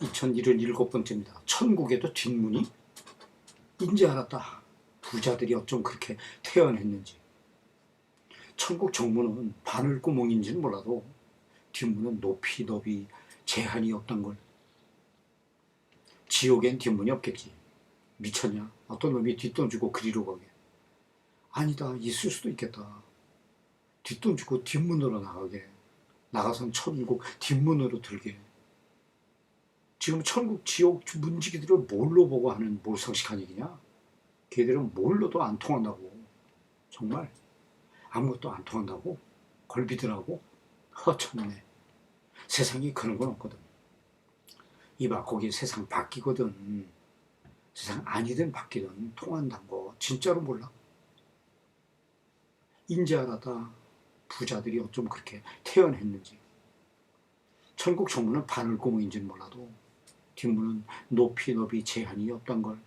2077번째입니다. 천국에도 뒷문이? 인제 알았다. 부자들이 어쩜 그렇게 태어났는지. 천국 정문은 바늘구멍인지는 몰라도 뒷문은 높이 넓이 제한이 없단 걸. 지옥엔 뒷문이 없겠지. 미쳤냐? 어떤 놈이 뒷돈 주고 그리로 가게. 아니다. 있을 수도 있겠다. 뒷돈 주고 뒷문으로 나가게. 나가선 천국 뒷문으로 들게. 지금 천국 지옥 문지기들을 뭘로 보고 하는 몰상식한 얘기냐? 걔들은 뭘로도 안 통한다고. 정말 아무것도 안 통한다고? 걸비들하고? 허참네. 세상이 그런 건 없거든. 이봐 거기 세상 바뀌거든. 세상 아니든 바뀌든 통한다는 거 진짜로 몰라. 알았다. 부자들이 어쩜 그렇게 태어났는지. 천국 정문은 바늘구멍인지는 몰라도 뒷문은 높이 넓이 제한이 없단 걸